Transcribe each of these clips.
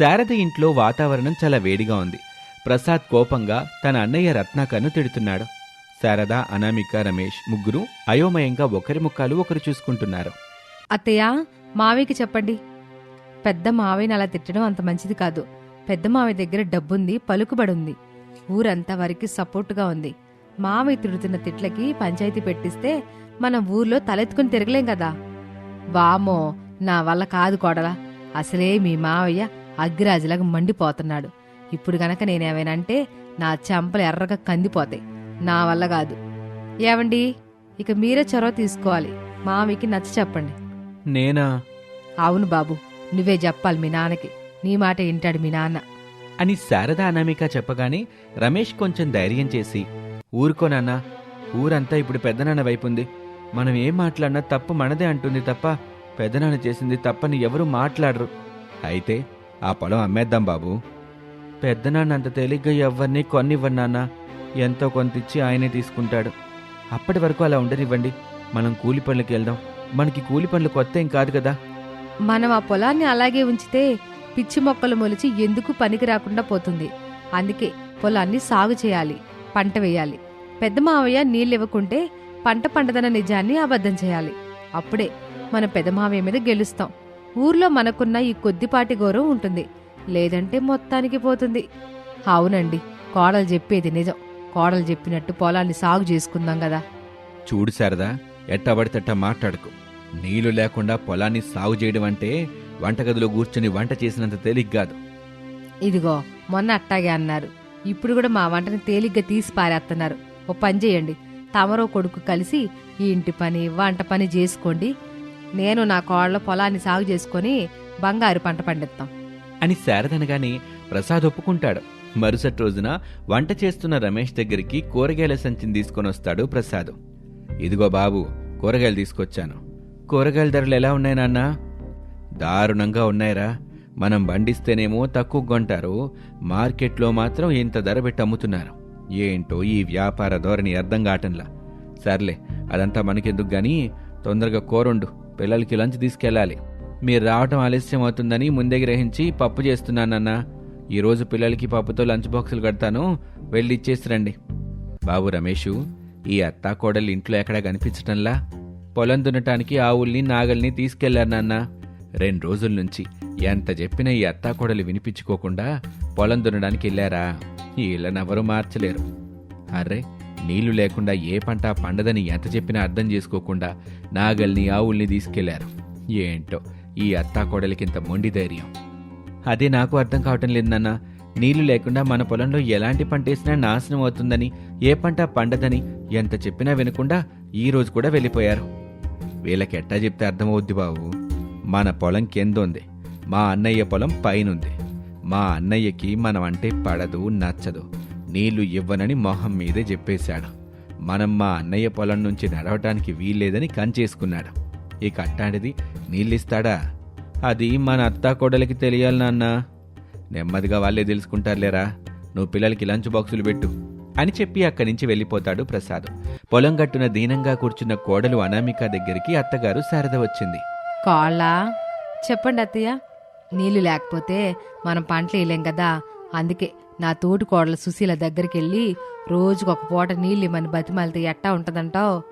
శారద ఇంట్లో వాతావరణం చాలా వేడిగా ఉంది. ప్రసాద్ కోపంగా తన అన్నయ్య రత్నాకర్ను తిడుతున్నాడు. శారద అనామిక రమేష్ ముగ్గురు అయోమయంగా ఒకరి ముఖాలు ఒకరు చూసుకుంటున్నారు. అత్తయ్య మావయ్యకి చెప్పండి. పెద్ద మావయ్యని అలా తిట్టడం అంత మంచిది కాదు. పెద్ద మావయ్య దగ్గర డబ్బుంది పలుకుబడుంది. ఊరంతా వారికి సపోర్టుగా ఉంది. మావయ్య తిడుతున్న తిట్లకి పంచాయతీ పెట్టిస్తే మనం ఊర్లో తలెత్తుకుని తిరగలేం కదా. వామో నా వల్ల కాదు కోడలా. అసలే మీ మావయ్య అగ్గిరాజులాగా మండిపోతున్నాడు. ఇప్పుడు గనక నేనేమైనంటే నా చెంపలు ఎర్రగా కందిపోతాయి. నా వల్ల కాదు. ఏవండి? ఇక మీరే చొరవ తీసుకోవాలి. మావయ్యకి నచ్చ చెప్పండి. నేనా? అవును బాబు. నువ్వే చెప్పాలి మీ నాన్నకి. నీ మాట వింటాడు మీ నాన్న. అని శారద అనామిక చెప్పగానే రమేష్ కొంచెం ధైర్యం చేసి ఊరుకోనన్నా ఊరంతా ఇప్పుడు పెద్దనాన్న వైపుంది. మనం ఏం మాట్లాడినా తప్పు మనదే అంటుంది తప్ప పెద్దనాన్న చేసింది తప్పని ఎవరూ మాట్లాడరు. అయితే ఆ పొలం అమ్మేద్దాం బాబు. పెద్దనాన్న అంత తేలిగ్గా ఎవరిని కొన్నివ్వన్నానా ఎంతో కొంత ఇచ్చి ఆయనే తీసుకుంటాడు. అప్పటి వరకు అలా ఉండనివ్వండి. మనం కూలి పనులకి వెళ్దాం. మనకి కూలి పనులు కొత్త ఏం కాదు కదా. మనం ఆ పొలాన్ని అలాగే ఉంచితే పిచ్చి మొక్కలు మొలిచి ఎందుకు పనికి రాకుండా పోతుంది. అందుకే పొలాన్ని సాగు చేయాలి పంట వేయాలి. పెద్ద మావయ్య నీళ్ళు ఇవ్వకుంటే పంట పండదన్న నిజాన్ని అబద్ధం చేయాలి. అప్పుడే మన పెద్ద మావయ్య మీద గెలుస్తాం. ఊర్లో మనకున్న ఈ కొద్దిపాటి గౌరవం ఉంటుంది. లేదంటే మొత్తానికి పోతుంది. అవునండి కోడలు చెప్పేది నిజం. కోడలు చెప్పినట్టు పొలాన్ని సాగు చేసుకుందాం కదా. చూడు శారదా ఎట్టబడితేట మాట్లాడుకో. నీళ్ళు లేకుండా పొలాన్ని సాగు చేయడం అంటే వంటగదిలో కూర్చుని వంట చేసినంత తేలిక కాదు. ఇదిగో మొన్న అట్టాగే అన్నారు. ఇప్పుడు కూడా మా వంటని తేలిగ్గా తీసి పారేస్తున్నారు ఓ పని చేయండి. తమరో కొడుకు కలిసి ఈ ఇంటి పని వంట పని చేసుకోండి. నేను నా కోళ్ళ పొలాన్ని సాగు చేసుకొని బంగారు పంట పండిస్తాం అని శారదనగానే ప్రసాద్ ఒప్పుకుంటాడు. మరుసటి రోజున వంట చేస్తున్న రమేష్ దగ్గరికి కూరగాయల సంచిని తీసుకొని వస్తాడు ప్రసాద్. ఇదిగో బాబు కూరగాయలు తీసుకొచ్చాను. కూరగాయల ధరలు ఎలా ఉన్నాయి నాన్నా? దారుణంగా ఉన్నాయిరా. మనం పండిస్తేనేమో తక్కువ కొంటారు. మార్కెట్లో మాత్రం ఇంత ధర పెట్టి అమ్ముతున్నారు. ఏంటో ఈ వ్యాపార ధోరణి అర్థం కావటంలా. సర్లే అదంతా మనకెందుకు గాని తొందరగా కూరండు పిల్లలకి లంచ్ తీసుకెళ్ళాలి. మీరు రావటం ఆలస్యం అవుతుందని ముందే గ్రహించి పప్పు చేస్తున్నానన్నా ఈరోజు పిల్లలకి పప్పుతో లంచ్ బాక్సులు కడతాను. వెళ్ళి ఇచ్చేసిరండి. బాబు రమేషు ఈ అత్తా కోడలు ఇంట్లో ఎక్కడా కనిపించటంలా? పొలం దున్నటానికి ఆవుల్ని నాగల్ని తీసుకెళ్ళారు నాన్న. రెండు రోజుల నుంచి ఎంత చెప్పినా ఈ అత్తా కోడలు వినిపించుకోకుండా పొలం దున్నడానికి వెళ్ళారా? వీళ్ళనెవరూ మార్చలేరు. అర్రే నీళ్ళు లేకుండా ఏ పంట పండదని ఎంత చెప్పినా అర్థం చేసుకోకుండా నాగల్ని ఆవుల్ని తీసుకెళ్ళారు. ఏంటో ఈ అత్తాకోడలికింత మొండి ధైర్యం. అదే నాకు అర్థం కావటం లేదు నాన్న. నీళ్ళు లేకుండా మన పొలంలో ఎలాంటి పంట వేసినా నాశనం అవుతుందని ఏ పంట పండదని ఎంత చెప్పినా వినకుండా ఈ రోజు కూడా వెళ్ళిపోయారు. వీళ్ళకి ఎట్టా చెప్తే అర్థమవుద్ది బాబు. మన పొలం కిందుంది. మా అన్నయ్య పొలం పైనుంది. మా అన్నయ్యకి మనం అంటే పడదు నచ్చదు. నీళ్ళు ఇవ్వనని మొహం మీదే చెప్పేశాడు. మనం మా అన్నయ్య పొలం నుంచి నడవటానికి వీల్లేదని కంచేసుకున్నాడు. ఇక అట్టాంటిది నీళ్ళిస్తాడా? అది మన అత్తా కోడలికి తెలియాలి నాన్న. నెమ్మదిగా వాళ్ళే తెలుసుకుంటారులేరా. నువ్వు పిల్లలకి లంచ్ బాక్సులు పెట్టు. అని చెప్పి అక్కడి నుంచి వెళ్ళిపోతాడు ప్రసాద్. పొలం గట్టున దీనంగా కూర్చున్న కోడలు అనామిక దగ్గరికి అత్తగారు శారద వచ్చింది. కాళ్ళా చెప్పండి అత్తయ్య. నీళ్ళు లేకపోతే మనం పంటలు వేయలేం కదా. అందుకే నా తోటి కోడల సుశీల దగ్గరికి వెళ్ళి రోజుకు ఒక పూట నీళ్ళు ఇమ్మని బతిమాలితే ఎట్టా ఉంటుందంటావు?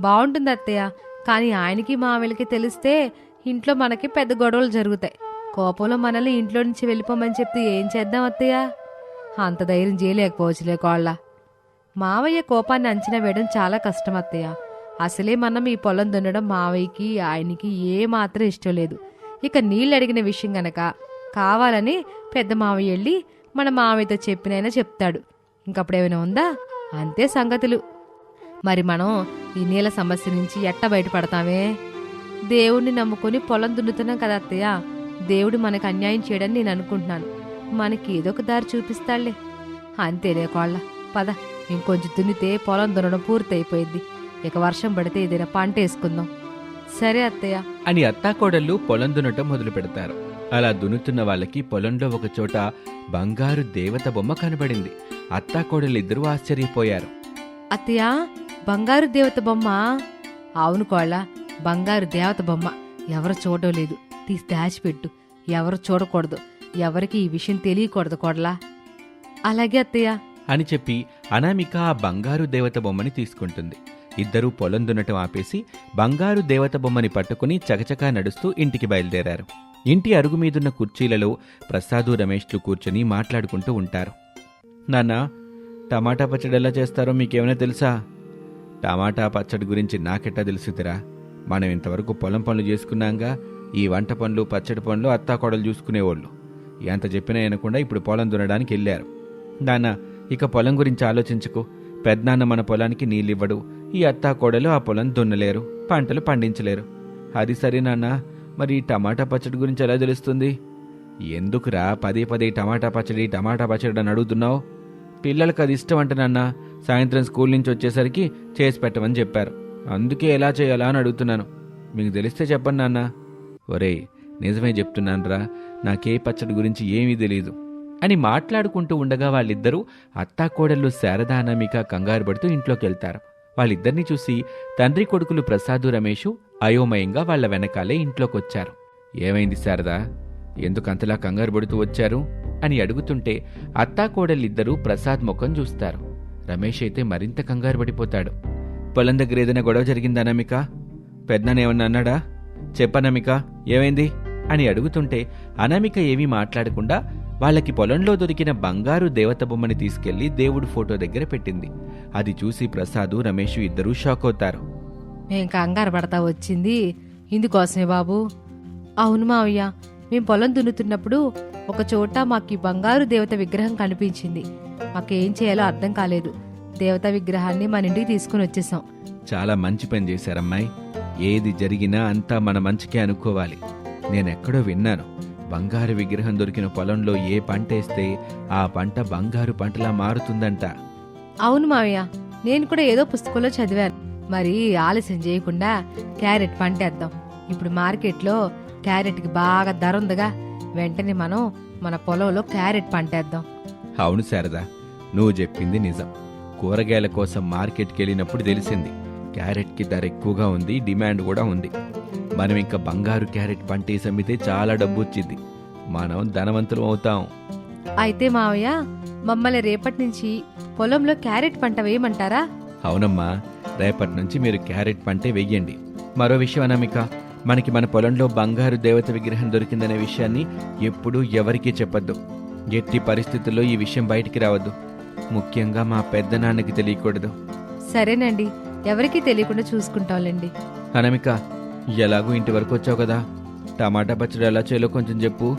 బాగుంటుంది అత్తయ్య. కానీ ఆయనకి మావిలకి తెలిస్తే ఇంట్లో మనకి పెద్ద గొడవలు జరుగుతాయి. కోపంలో మనల్ని ఇంట్లో నుంచి వెళ్ళిపోమని చెప్తే ఏం చేద్దాం అత్తయ్య? అంత ధైర్యం చేయలేకపోవచ్చులే కోళ్ళ. మావయ్య కోపాన్ని అంచనా వేయడం చాలా కష్టం అత్తయ్య. అసలే మనం ఈ పొలం దున్నడం మావయ్యకి ఆయనకి ఏమాత్రం ఇష్టం లేదు. ఇక నీళ్ళు అడిగిన విషయం గనక కావాలని పెద్ద మావయ్య వెళ్ళి మన మామయ్యతో చెప్పినైనా చెప్తాడు. ఇంకప్పుడేమైనా ఉందా? అంతే సంగతులు. మరి మనం ఈ నీళ్ళ సమస్య నుంచి ఎట్ట బయటపడతామే? దేవుణ్ణి నమ్ముకొని పొలం దున్నుతున్నాం కదా అత్తయ్య. దేవుడు మనకు అన్యాయం చేయడని నేను అనుకుంటున్నాను. మనకి ఏదో ఒక దారి చూపిస్తాడులే. అంతేలే కోళ్ళ. పద ఇంకొంచెం దున్నితే పొలం దున్నడం పూర్తయిపోయింది. ఇక వర్షం పడితే ఏదైనా పంట వేసుకుందాం. సరే అత్తయ్య. అని అత్తాకోడళ్ళు పొలం దున్నటం మొదలు పెడతారు అలా దున్నుతున్న వాళ్ళకి పొలంలో ఒక చోట బంగారు దేవత బొమ్మ కనబడింది. అత్తాకోడలు ఇద్దరూ ఆశ్చర్యపోయారు. అత్తయ్య బంగారు దేవత బొమ్మ? అవును కోళ్ళ బంగారు దేవత బొమ్మ. ఎవరు చూడలేదు తీసి దాచిపెట్టు. ఎవరు చూడకూడదు. ఎవరికి ఈ విషయం తెలియకూడదు కోడలా అలాగే అత్తయ్య. అని చెప్పి అనామిక ఆ బంగారు దేవత బొమ్మని తీసుకుంటుంది. ఇద్దరూ పొలం దున్నటం ఆపేసి బంగారు దేవత బొమ్మని పట్టుకుని చకచకా నడుస్తూ ఇంటికి బయలుదేరారు. ఇంటి అరుగు మీదున్న కుర్చీలలో ప్రసాదు రమేష్లు కూర్చొని మాట్లాడుకుంటూ ఉంటారు. నాన్న టమాటా పచ్చడి ఎలా చేస్తారో మీకేమైనా తెలుసా? టమాటా పచ్చడి గురించి నాకెట్టా తెలుసుదిరా. మనం ఇంతవరకు పొలం పనులు చేసుకున్నాంగా ఈ వంట పనులు పచ్చడి పనులు అత్తాకోడలు చూసుకునేవాళ్ళు. ఎంత చెప్పినా వినకుండా ఇప్పుడు పొలం దున్నడానికి వెళ్ళారు. నాన్న ఇక పొలం గురించి ఆలోచించుకో. పెద్దనాన్న మన పొలానికి నీళ్ళివ్వడు. ఈ అత్తా కోడలు ఆ పొలం దున్నలేరు పంటలు పండించలేరు. అది సరే నాన్న. మరి టమాటా పచ్చడి గురించి ఎలా తెలుస్తుంది? ఎందుకురా పదే పదే టమాటా పచ్చడి టమాటా పచ్చడి అని అడుగుతున్నావు? పిల్లలకు అది ఇష్టం అంట నాన్న. సాయంత్రం స్కూల్ నుంచి వచ్చేసరికి చేసి పెట్టమని చెప్పారు. అందుకే ఎలా చేయాలా అని అడుగుతున్నాను. మీకు తెలిస్తే చెప్పండి నాన్న. ఒరేయ్ నిజమే చెప్తున్నానురా. నాకే పచ్చడి గురించి ఏమీ తెలియదు అని మాట్లాడుకుంటూ ఉండగా వాళ్ళిద్దరూ అత్తాకోడళ్ళు శారదానామిక కంగారు పడుతూ ఇంట్లోకి వెళ్తారు. వాళ్ళిద్దరిని చూసి తండ్రి కొడుకులు ప్రసాదు రమేషు అయోమయంగా వాళ్ళ వెనకాలే ఇంట్లోకొచ్చారు. ఏమైంది శారదా? ఎందుకంతలా కంగారు పడుతూ వచ్చారు? అని అడుగుతుంటే అత్తాకోడళ్ళిద్దరూ ప్రసాద్ ముఖం చూస్తారు. రమేష్ అయితే మరింత కంగారు పడిపోతాడు. పొలం దగ్గర ఏదైనా గొడవ జరిగిందా నమిక? పెద్దనేమన్నా అన్నాడా? చెప్పనమిక ఏమైంది? అని అడుగుతుంటే అనామిక ఏమీ మాట్లాడకుండా వాళ్ళకి పొలంలో దొరికిన బంగారు దేవత బొమ్మని తీసుకెళ్ళి దేవుడి ఫోటో దగ్గర పెట్టింది. అది చూసి ప్రసాదు రమేష్ ఇద్దరూ షాక్ అవుతారు. మేం కంగారు పడతా వచ్చింది. ఇందుకోసమే బాబు. అవును మావయ్య మేం పొలం దున్నుతున్నప్పుడు ఒక చోట మాకు బంగారు దేవత విగ్రహం కనిపించింది. మాకేం చేయాలో అర్థం కాలేదు. దేవత విగ్రహాన్ని మన ఇంటికి తీసుకుని వచ్చేసాం. చాలా మంచి పని చేశారమ్మాయి. ఏది జరిగినా అంతా మన మంచికే అనుకోవాలి. నేనెక్కడో విన్నాను. బంగారు విగ్రహం దొరికిన పొలంలో ఏ పంట వేస్తే ఆ పంట బంగారు పంటలా మారుతుందంట. అవును మావయ్య నేను కూడా ఏదో పుస్తకంలో చదివాను. మరి ఆలస్యం చేయకుండా క్యారెట్ పంటేద్దాం ఇప్పుడు మార్కెట్లో క్యారెట్కి బాగా ధర ఉందిగా. వెంటనే మనం మన పొలంలో క్యారెట్ పంటేద్దాం అవును శారదా నువ్వు చెప్పింది నిజం. కూరగాయల కోసం మార్కెట్కి వెళ్ళినప్పుడు తెలిసింది. క్యారెట్కి ధర ఎక్కువగా ఉంది డిమాండ్ కూడా ఉంది. మనం ఇంకా బంగారు క్యారెట్ పంటేసి అమ్మితే చాలా డబ్బు వచ్చింది మనం ధనవంతులం అవుతాం. అయితే మావయ్య మమ్మల్ని రేపటి నుంచి పొలంలో క్యారెట్ పంట వేయమంటారా? అవునమ్మా రేపటి నుంచి మీరు క్యారెట్ పంటే వెయ్యండి. మరో విషయం అనామిక మనకి మన పొలంలో బంగారు దేవత విగ్రహం దొరికిందనే విషయాన్ని ఎప్పుడూ ఎవరికీ చెప్పొద్దు. ఎట్టి పరిస్థితుల్లో ఈ విషయం బయటికి రావద్దు. ముఖ్యంగా మా పెద్దనాన్నకి తెలియకూడదు. సరేనండి ఎవరికీ తెలియకుండా చూసుకుంటాంలేండి అనమిక ఎలాగూ ఇంటి వరకు వచ్చావు కదా. టమాటా పచ్చడి ఎలా చేయాలో కొంచెం చెప్పు.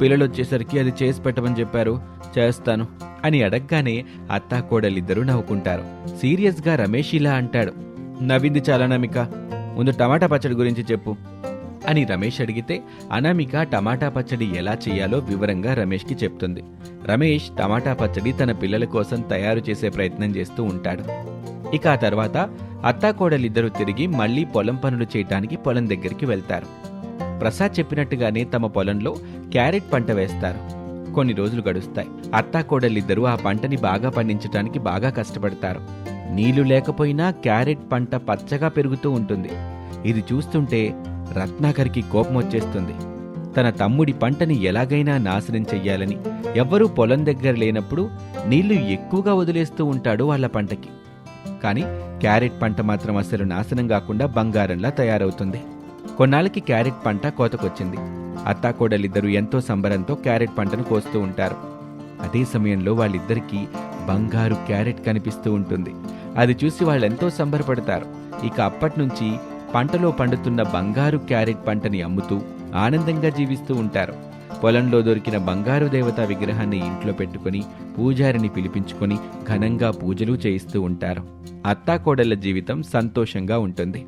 పిల్లలు వచ్చేసరికి అది చేసి పెట్టమని చెప్పారు. చేస్తాను అని అడగగానే అత్తా కోడలిద్దరూ నవ్వుకుంటారు. సీరియస్గా రమేష్ ఇలా అంటాడు. నవ్వింది చాలా అనామిక ముందు టమాటా పచ్చడి గురించి చెప్పు అని రమేష్ అడిగితే అనామిక టమాటా పచ్చడి ఎలా చేయాలో వివరంగా రమేష్కి చెప్తుంది. రమేష్ టమాటా పచ్చడి తన పిల్లల కోసం తయారు చేసే ప్రయత్నం చేస్తూ ఉంటాడు. ఇక ఆ తర్వాత అత్తాకోడలిద్దరూ తిరిగి మళ్ళీ పొలం పనులు చేయటానికి పొలం దగ్గరికి వెళ్తారు. ప్రసాద్ చెప్పినట్టుగానే తమ పొలంలో క్యారెట్ పంట వేస్తారు. కొన్ని రోజులు గడుస్తాయి. అత్తాకోడలిద్దరూ ఆ పంటని బాగా పండించడానికి బాగా కష్టపడతారు. నీళ్ళు లేకపోయినా క్యారెట్ పంట పచ్చగా పెరుగుతూ ఉంటుంది. ఇది చూస్తుంటే రత్నాకర్కి కోపం వచ్చేస్తుంది. తన తమ్ముడి పంటని ఎలాగైనా నాశనం చెయ్యాలని ఎవ్వరూ పొలం దగ్గర లేనప్పుడు నీళ్ళు ఎక్కువగా వదిలేస్తూ ఉంటాడు వాళ్ళ పంటకి. కానీ క్యారెట్ పంట మాత్రం అసలు నాశనం కాకుండా బంగారంలా తయారవుతుంది. కొన్నాళ్ళకి క్యారెట్ పంట కోతకొచ్చింది. అత్తాకోడలిద్దరూ ఎంతో సంబరంతో క్యారెట్ పంటను కోస్తూ ఉంటారు. అదే సమయంలో వాళ్ళిద్దరికీ బంగారు క్యారెట్ కనిపిస్తూ ఉంటుంది. అది చూసి వాళ్ళెంతో సంబరపడతారు. ఇక అప్పట్నుంచి పంటలో పండుతున్న బంగారు క్యారెట్ పంటని అమ్ముతూ ఆనందంగా జీవిస్తూ ఉంటారు. పొలంలో దొరికిన బంగారు దేవతా విగ్రహాన్ని ఇంట్లో పెట్టుకుని పూజారిని పిలిపించుకొని ఘనంగా పూజలు చేయిస్తూ ఉంటారు. అత్తాకోడళ్ళ జీవితం సంతోషంగా ఉంటుంది.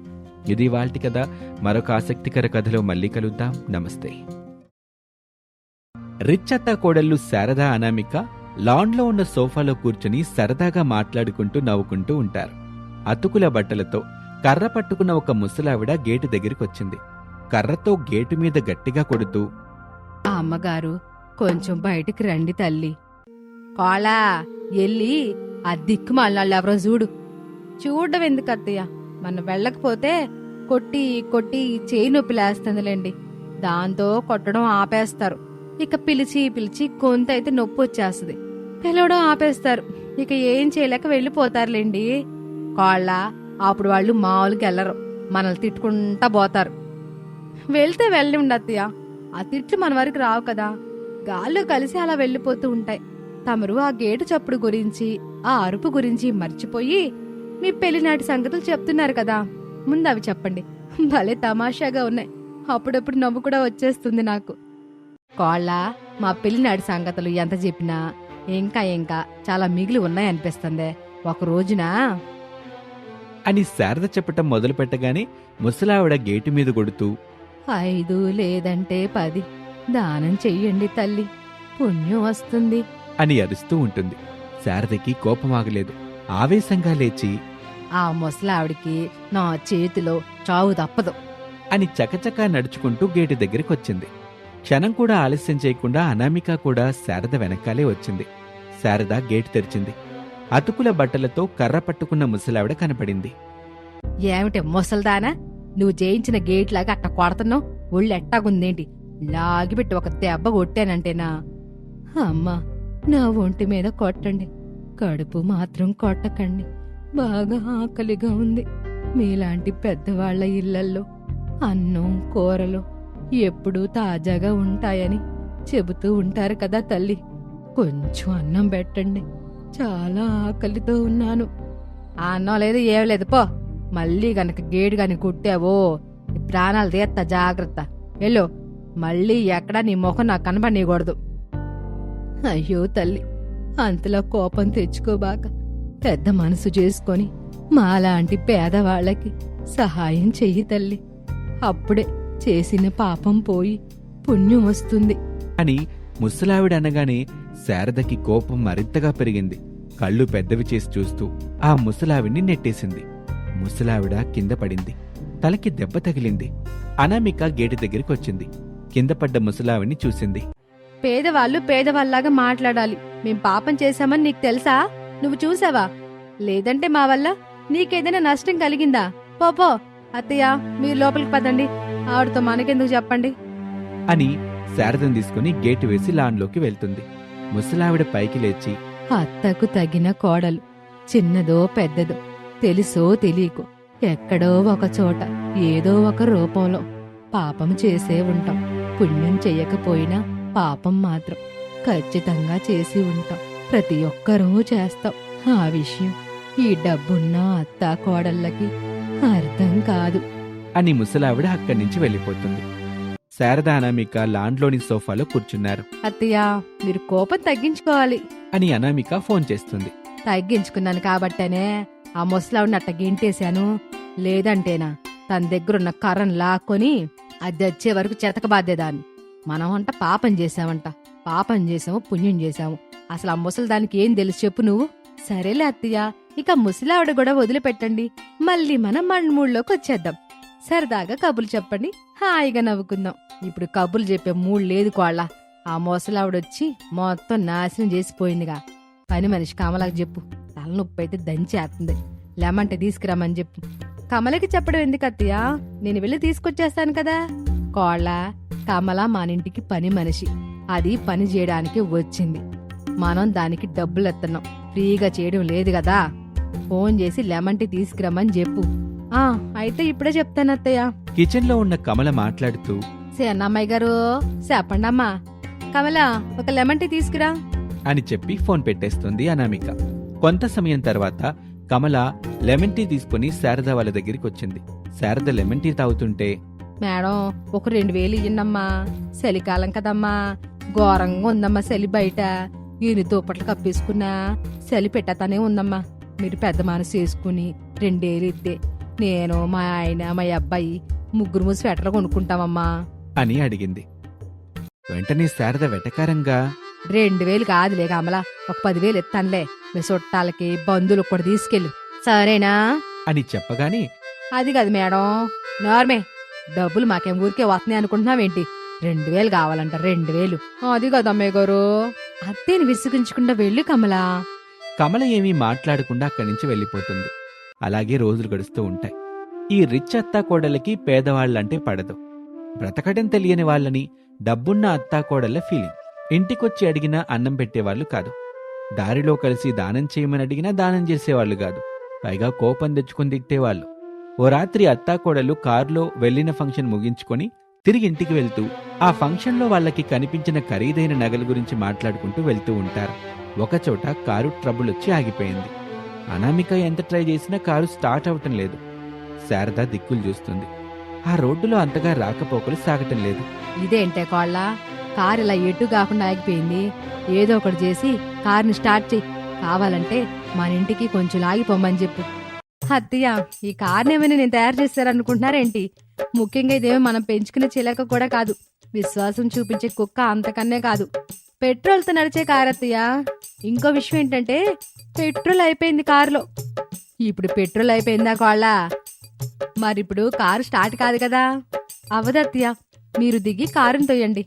ఇది వాల్టి కథ. మరొక ఆసక్తికర కథలో మళ్ళీ కలుద్దాం. నమస్తే. రిచ్ అత్తాకోడళ్ళు శారదా అనామిక లాన్లో ఉన్న సోఫాలో కూర్చుని సరదాగా మాట్లాడుకుంటూ నవ్వుకుంటూ ఉంటారు. అతుకుల బట్టలతో కర్ర పట్టుకున్న ఒక ముసలావిడ గేటు దగ్గరికొచ్చింది. కర్రతో గేటు మీద గట్టిగా కొడుతూ ఆ అమ్మగారు కొంచెం బయటికి రండి తల్లి. కోలా ఎల్లి ఆ దిక్కు మళ్ళీ ఎవరో చూడు. చూడడం ఎందుకు అత్తయ్య? మనం వెళ్ళకపోతే కొట్టి కొట్టి చేయి నొప్పి లేస్తుందిలేండి. దాంతో కొట్టడం ఆపేస్తారు. ఇక పిలిచి పిలిచి కొంత అయితే నొప్పి వచ్చేస్తుంది. పిలవడం ఆపేస్తారు. ఇక ఏం చేయలేక వెళ్ళిపోతారులేండి. కాళ్ళ అప్పుడు వాళ్ళు మామూలుగా వెళ్ళరు. మనల్ని తిట్టుకుంటా పోతారు. వెళ్తే వెళ్ళి అత్తయ్య. ఆ తిట్లు మన వరకు రావు కదా. గాల్లో కలిసి అలా వెళ్ళిపోతూ ఉంటాయి. తమరు ఆ గేటు చప్పుడు గురించి ఆ అరుపు గురించి మర్చిపోయి మీ పెళ్ళినాటి సంగతులు చెప్తున్నారు కదా. ముందు అవి చెప్పండి. భలే తమాషాగా ఉన్నాయి. అప్పుడప్పుడు నవ్వు కూడా వచ్చేస్తుంది నాకు. కోళ్ళ మా పెళ్ళినాటి సంగతులు ఎంత చెప్పినా ఇంకా ఇంకా చాలా మిగిలి ఉన్నాయనిపిస్తుంది ఒక రోజున అని శారద చెప్పటం మొదలు పెట్టగానే ముసలావిడ గేటు మీద కొడుతూ ఐదు లేదంటే పది. దానం చెయ్యండి తల్లి పుణ్యం వస్తుంది. అని అరుస్తూ ఉంటుంది. శారదకి కోపమాగలేదు. ఆవేశంగా లేచి ఆ ముసలావిడికి నా చేతిలో చావు తప్పదు. అని చకచకా నడుచుకుంటూ గేటు దగ్గరికి వచ్చింది క్షణం కూడా ఆలస్యం చేయకుండా అనామిక కూడా శారద వెనకాలే వచ్చింది. శారద గేటు తెరిచింది. అతుకుల బట్టలతో కర్ర పట్టుకున్న ముసలావిడ కనపడింది. ఏమిటి ముసల్దానా? నువ్వు చేయించిన గేట్ లాగా అట్ట కొడుతున్నావు? ఒళ్ళు ఎట్టాగుందేంటి? లాగిపెట్టి ఒక దెబ్బ కొట్టానంటేనా? అమ్మా నా ఒంటి మీద కొట్టండి. కడుపు మాత్రం కొట్టకండి. బాగా ఆకలిగా ఉంది. మీలాంటి పెద్దవాళ్ళ ఇళ్ళల్లో అన్నం కూరలు ఎప్పుడూ తాజాగా ఉంటాయని చెబుతూ ఉంటారు కదా తల్లి. కొంచెం అన్నం పెట్టండి. చాలా ఆకలితో ఉన్నాను. అన్నం లేదు ఏం లేదు పో. మళ్ళీ గనక గేడు గాని కుట్టావో ప్రాణాలు తీస్తా జాగ్రత్త. ఎల్లో మళ్ళీ ఎక్కడా నీ ముఖం నాకు కనబడనీయకూడదు. అయ్యో తల్లి అంతలా కోపం తెచ్చుకోబాక పెద్ద మనసు చేసుకొని మాలాంటి పేదవాళ్ళకి సహాయం చెయ్యి తల్లి. అప్పుడే చేసిన పాపం పోయి పుణ్యం వస్తుంది. అని ముసలావిడ అనగానే శారదకి కోపం మరింతగా పెరిగింది. కళ్ళు పెద్దవి చేసి చూస్తూ ఆ ముసలావిడ్ని నెట్టేసింది. ముసలావిడ కింద పడింది. తలకి దెబ్బ తగిలింది. అనామిక గేటు దగ్గరికి వచ్చింది. కింద పడ్డ ముసలావిడ్ని చూసింది. పేదవాళ్ళు పేదవాళ్ళలాగా మాట్లాడాలి. మేం పాపం చేశామని నీకు తెలుసా? నువ్వు చూసావా? లేదంటే మా వల్ల నీకేదైనా నష్టం కలిగిందా? పో పో. అత్తయ్య మీరు లోపలికి పదండి. ఆవిడతో మనకెందుకు చెప్పండి? అని శారదను తీసుకుని గేటు వేసి లాన్లోకి వెళ్తుంది. ముసలావిడ పైకి లేచి అత్తకు తగిన కోడలు. చిన్నదో పెద్దదో. తెలుసో తెలియకో. ఎక్కడో ఒక చోట ఏదో ఒక రూపంలో పాపం చేసే ఉంటాం. పుణ్యం చెయ్యకపోయినా పాపం మాత్రం ఖచ్చితంగా చేసి ఉంటాం. ప్రతి ఒక్కరూ చేస్తాం. ఆ విషయం ఈ డబ్బున్న అత్త కోడళ్ళకి అర్థం కాదు. అని ముసలావిడ అక్కడి నుంచి వెళ్ళిపోతుంది. శారద అనామిక లాన్లోని సోఫాలో కూర్చున్నారు. అత్తయ్య మీరు కోపం తగ్గించుకోవాలి. అని అనామిక ఫోన్ చేస్తుంది. తగ్గించుకున్నాను కాబట్టనే ఆ ముసలావిడిని అట్ట గింటేశాను. లేదంటేనా తన దగ్గరున్న కర్రను లాక్కొని అది వచ్చే వరకు చెతక బాధ్యదాన్ని మనం అంట పాపం చేశామంట. పాపం చేసాము పుణ్యం చేశాము. అసలు ఆ ముసలి దానికి ఏం తెలుసు చెప్పు నువ్వు? సరేలే అత్తయ్య ఇక ముసలావిడ కూడా వదిలిపెట్టండి. మళ్ళీ మనం మూడ్లోకి వచ్చేద్దాం. సరదాగా కబుర్లు చెప్పండి హాయిగా నవ్వుకుందాం. ఇప్పుడు కబుర్లు చెప్పే మూడు లేదు కోళ్ళ. ఆ ముసలావిడొచ్చి మొత్తం నాశనం చేసిపోయిందిగా. పని మనిషి కమలకు చెప్పు. తలనొప్పి అయితే దంచేస్తుంది. లేమంటే తీసుకురామని చెప్పు. కమలకి చెప్పడం ఎందుకు అత్తయ్య? నేను వెళ్ళి తీసుకొచ్చేస్తాను కదా. కోళ్ళ కమల మానింటికి పని మనిషి. అది పని చేయడానికి వచ్చింది. మనం దానికి డబ్బులు ఎత్తన్నాం. ఫ్రీగా చేయడం లేదు కదా. ఫోన్ చేసి లెమన్ టీ తీసుకురమ్మని చెప్పు. ఆ అయితే ఇప్పుడే చెప్తాను అత్తయ్య. కిచెన్లో ఉన్న కమల మాట్లాడుతూ అన్నమ్మాయి గారు చెప్పండి అమ్మా. కమల ఒక లెమన్ టీ తీసుకురా. అని చెప్పి ఫోన్ పెట్టేస్తుంది అనామిక. కొంత సమయం తర్వాత కమల లెమన్ టీ తీసుకుని శారద వాళ్ళ దగ్గరికి వచ్చింది. శారద లెమన్ టీ తాగుతుంటే మేడం ఒక రెండు వేలు ఇయ్యండమ్మా. చలికాలం కదమ్మా. ఘోరంగా ఉందమ్మా చలి బయట. ఈయన దుప్పట్లు కప్పేసుకున్నా చలి పెట్టతానే ఉందమ్మా. మీరు పెద్ద మనసు చేసుకుని రెండేళ్ళు ఇద్దే. నేను మా ఆయన మా అబ్బాయి ముగ్గురు మూడు స్వెటర్లు కొనుక్కుంటామమ్మా. అని అడిగింది. వెంటనే శారద వెటకారంగా రెండు వేలు కాదులే కమలా. ఒక పదివేలు ఇస్తానులే. మీ చుట్టాలకి బంధువులకు కూడా తీసుకెళ్ళు. సరేనా? అని చెప్పగానే అది కాదు మేడం. నార్మే డబ్బులు మాకేం ఊరికే వస్తున్నాయి అనుకుంటున్నావేంటి? రెండు వేలు కావాలంట రెండు వేలు. అది కాదు అమ్మాయి గారు. అత్తేని విసుగించకుండా వెళ్ళి కమలా. కమల ఏమీ మాట్లాడకుండా అక్కడి నుంచి వెళ్ళిపోతుంది. అలాగే రోజులు గడుస్తూ ఉంటాయి. ఈ రిచ్ అత్తా కోడలకి పేదవాళ్ళంటే పడదు. బ్రతకడం తెలియని వాళ్ళని డబ్బున్న అత్తాకోడళ్ళ ఫీలింగ్ ఇంటికొచ్చి అడిగినా అన్నం పెట్టేవాళ్ళు కాదు. దారిలో కలిసి దానం చేయమని అడిగినా దానం చేసేవాళ్ళు కాదు. పైగా కోపం తెచ్చుకొని తిట్టేవాళ్ళు. ఓ రాత్రి అత్తాకోడలు కారులో వెళ్ళిన ఫంక్షన్ ముగించుకొని తిరిగి ఇంటికి వెళ్తూ ఆ ఫంక్షన్లో వాళ్ళకి కనిపించిన ఖరీదైన నగల గురించి మాట్లాడుకుంటూ వెళ్తూ ఉంటారు. ఒకచోట కారు ట్రబుల్ వచ్చి ఆగిపోయింది. అనామిక ఎంత ట్రై చేసినా కారు స్టార్ట్ అవటం లేదు. శారద దిక్కులు చూస్తుంది. ఆ రోడ్డులో అంతగా రాకపోకలు సాగటం లేదు. ఇదేంటే కోళ్ళ? కారు ఇలా ఎటు కాకుండా ఆగిపోయింది. ఏదో ఒకటి చేసి కారుని స్టార్ట్ చెయ్యి కావాలంటే మన ఇంటికి కొంచెం లాగిపోమని చెప్పు. అత్తయ్య ఈ కార్ని ఏమైనా నేను తయారు చేస్తారనుకుంటున్నారేంటి? ముఖ్యంగా ఇదేమో మనం పెంచుకునే చిలక కూడా కాదు. విశ్వాసం చూపించే కుక్క అంతకన్నే కాదు. పెట్రోల్తో నడిచే కారు అత్తయ్య. ఇంకో విషయం ఏంటంటే పెట్రోల్ అయిపోయింది కారులో. ఇప్పుడు పెట్రోల్ అయిపోయిందా కోళ్ళ? మరిప్పుడు కారు స్టార్ట్ కాదు కదా. అవదత్య మీరు దిగి కారుని తొయ్యండి.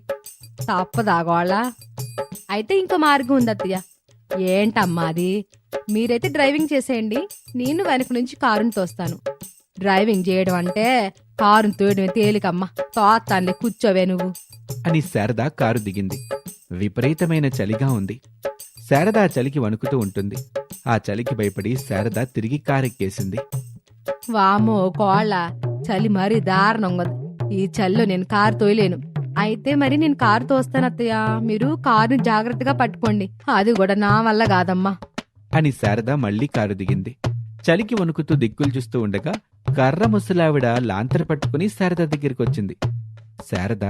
తప్పదాగోళ్ళ. అయితే ఇంకో మార్గం ఉంది అత్తయ్య ఏంటమ్మా అది? మీరైతే డ్రైవింగ్ చేసేయండి నేను వెనక నుంచి కారుని తోస్తాను. డ్రైవింగ్ చేయడం అంటే కారుని తోయడమే తేలికమ్మా. తోస్తానులే కూర్చోవే నువ్వు. అని శారద కారు దిగింది. విపరీతమైన చలిగా ఉంది. శారద ఆ చలికి వణుకుతూ ఉంటుంది. ఆ చలికి భయపడి శారద తిరిగి కారెక్కేసింది. వామో కోళ్ళ చలి మరీ దారుణంగా. ఈ చలిలో నేను కారు తోయలేను. అయితే మరి నేను కారు తోస్తాను అత్తయ్య మీరు కారుని జాగ్రత్తగా పట్టుకోండి. అది కూడా నా వల్ల కాదమ్మా. అని శారద మళ్ళీ కారు దిగింది. చలికి వణుకుతూ దిక్కులు చూస్తూ ఉండగా కర్ర ముసలావిడ లాంతర పట్టుకుని శారద దగ్గరికి వచ్చింది. శారద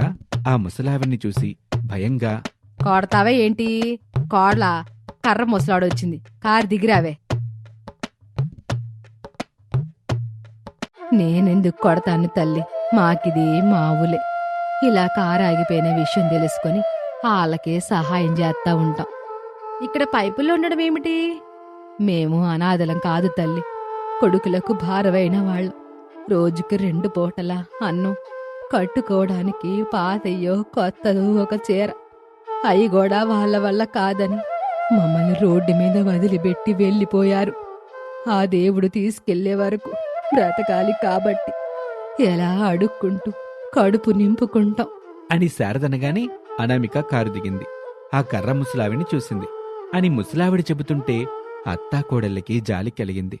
ఆ ముసలావిడ్ని చూసి భయంగా కొడతావే ఏంటి? కోళ్ళ కర్ర ముసలాడు వచ్చింది. కారు దిగిరావే. నేనెందుకు కొడతాను తల్లి? మాకిది మా ఊలే ఇలా కారు ఆగిపోయిన విషయం తెలుసుకొని వాళ్ళకే సహాయం చేస్తా ఉంటాం. ఇక్కడ పైపుల్లో ఉండడం ఏమిటి? మేము అనాథలం కాదు తల్లి. కొడుకులకు భారమైన వాళ్ళు. రోజుకి రెండు పూటల అన్నం కట్టుకోవడానికి పాతయ్యో కొత్తదో ఒక చీర. అయి కూడా వాళ్ళ వల్ల కాదని మమ్మల్ని రోడ్డు మీద వదిలిపెట్టి వెళ్ళిపోయారు. ఆ దేవుడు తీసుకెళ్ళే వరకు బ్రతకాలి కాబట్టి. ఎలా అడుక్కుంటూ కడుపు నింపుకుంటాం. అని శారదనగానే అనామిక కారు దిగింది. ఆ కర్ర ముసలావిని చూసింది. అని ముసలావిడ చెబుతుంటే అత్తాకోడళ్ళకి జాలి కలిగింది.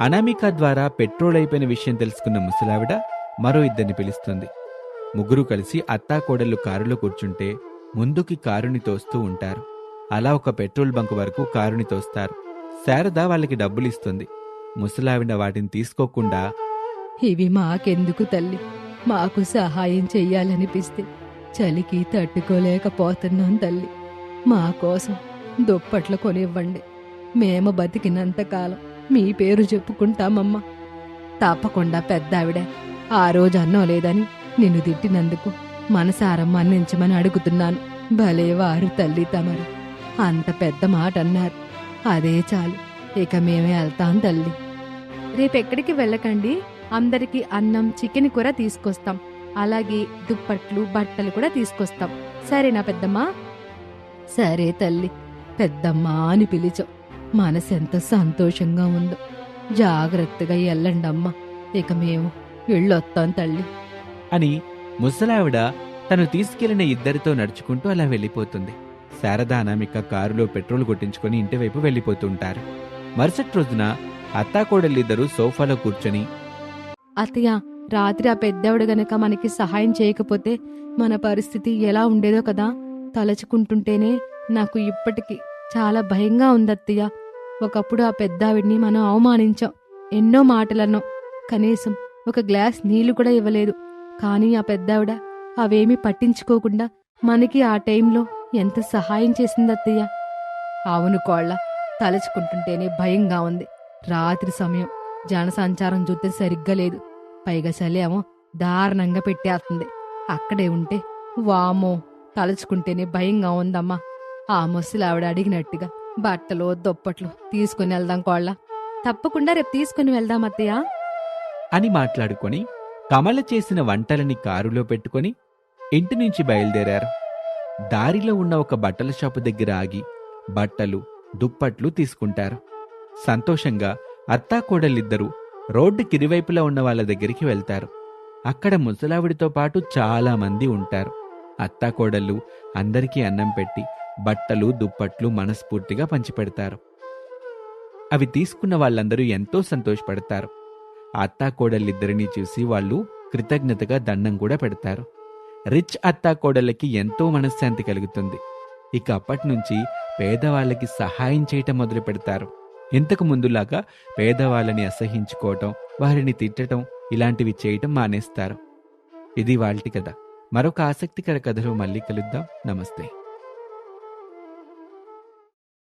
అనామిక ద్వారా పెట్రోల్ అయిపోయిన విషయం తెలుసుకున్న ముసలావిడ మరో ఇద్దరిని పిలుస్తుంది. ముగ్గురు కలిసి అత్తాకోడళ్ళు కారులో కూర్చుంటే ముందుకి కారుని తోస్తూ ఉంటారు. అలా ఒక పెట్రోల్ బంక్ వరకు కారుని తోస్తారు. శారద వాళ్ళకి డబ్బులిస్తుంది ముసలావిడ వాటిని తీసుకోకుండా ఇవి మాకెందుకు తల్లి? మాకు సహాయం చెయ్యాలనిపిస్తే చలికి తట్టుకోలేకపోతున్నాం తల్లి. మా కోసం దుప్పట్లు కొనివ్వండి. మేము బతికినంతకాలం మీ పేరు చెప్పుకుంటామమ్మా. తప్పకుండా పెద్దావిడ ఆ రోజు అన్నం లేదని నిన్ను తిట్టినందుకు మనసారం మన్నించమని అడుగుతున్నాను. భలేవారు తల్లి తమరు. అంత పెద్ద మాట అన్నారు అదే చాలు. ఇక మేమే వెళ్తాం తల్లి. రేపెక్కడికి వెళ్ళకండి. అందరికి అన్నం చికెన్ కూర తీసుకొస్తాం. అలాగే దుప్పట్లు బట్టలు కూడా తీసుకొస్తాం. సరేనా పెద్దమ్మా? సరే తల్లి. పెద్దమ్మా అని పిలిచాం. మనసెంత సంతోషంగా ఉందో. జాగ్రత్తగా వెళ్ళండమ్మా ఇక మేము వెళ్ళొస్తాం తల్లి. అని ముసలావిడ తను తీసుకెళ్ళిన ఇద్దరితో నడుచుకుంటూ అలా వెళ్ళిపోతుంది. శారదా అనామిక కారులో పెట్రోల్ కొట్టించుకొని ఇంటివైపు వెళ్ళిపోతుంటారు మరుసటి రోజున అత్తాకోడలిద్దరూ సోఫాలో కూర్చొని అత్తయ్య రాత్రి ఆ పెద్దవిడ గనక మనకి సహాయం చేయకపోతే మన పరిస్థితి ఎలా ఉండేదో కదా? తలచుకుంటుంటేనే నాకు ఇప్పటికీ చాలా భయంగా ఉంది అత్తయ్య ఒకప్పుడు ఆ పెద్దావిడిని మనం అవమానించాం ఎన్నో మాటలను. కనీసం ఒక గ్లాస్ నీళ్ళు కూడా ఇవ్వలేదు. కానీ ఆ పెద్దావిడ అవేమీ పట్టించుకోకుండా మనకి ఆ టైంలో ఎంత సహాయం చేసిందత్తయ్య. అవును కోళ్ళ తలుచుకుంటుంటేనే భయంగా ఉంది. రాత్రి సమయం. జనసంచారం చూస్తే సరిగ్గా లేదు. పైగా చలేమో దారుణంగా పెట్టేస్తుంది. అక్కడే ఉంటే వామో తలుచుకుంటేనే భయంగా ఉందమ్మా. ఆ ముసలి ఆవిడ అడిగినట్టుగా బట్టలు దుప్పట్లు తీసుకుని వెళ్దాం కోళ్ళ. తప్పకుండా రేపు తీసుకుని వెళ్దాం అత్తయ్య. అని మాట్లాడుకొని కమల చేసిన వంటలని కారులో పెట్టుకొని ఇంటి నుంచి బయలుదేరారు. దారిలో ఉన్న ఒక బట్టల షాపు దగ్గర ఆగి బట్టలు దుప్పట్లు తీసుకుంటారు. సంతోషంగా అత్తాకోడలిద్దరూ రోడ్డుకిరివైపులా ఉన్న వాళ్ళ దగ్గరికి వెళ్తారు. అక్కడ ముసలావిడితో పాటు చాలా మంది ఉంటారు. అత్తాకోడళ్ళు అందరికీ అన్నం పెట్టి బట్టలు దుప్పట్లు మనస్ఫూర్తిగా పంచిపెడతారు. అవి తీసుకున్న వాళ్ళందరూ ఎంతో సంతోషపడతారు. అత్తాకోడళ్ళిద్దరినీ చూసి వాళ్ళు కృతజ్ఞతగా దండం కూడా పెడతారు. రిచ్ అత్తాకోడళ్ళకి ఎంతో మనశ్శాంతి కలుగుతుంది. ఇక అప్పటి నుంచి పేదవాళ్ళకి సహాయం చేయటం మొదలు పెడతారు ఇంతకు ముందులాగా పేదవాళ్ళని అసహించుకోవటం వారిని తిట్టడం ఇలాంటివి చేయటం మానేస్తారు. ఇది వాళ్ళటి కథ. మరొక ఆసక్తికర కథలో మళ్ళీ కలుద్దాం. నమస్తే.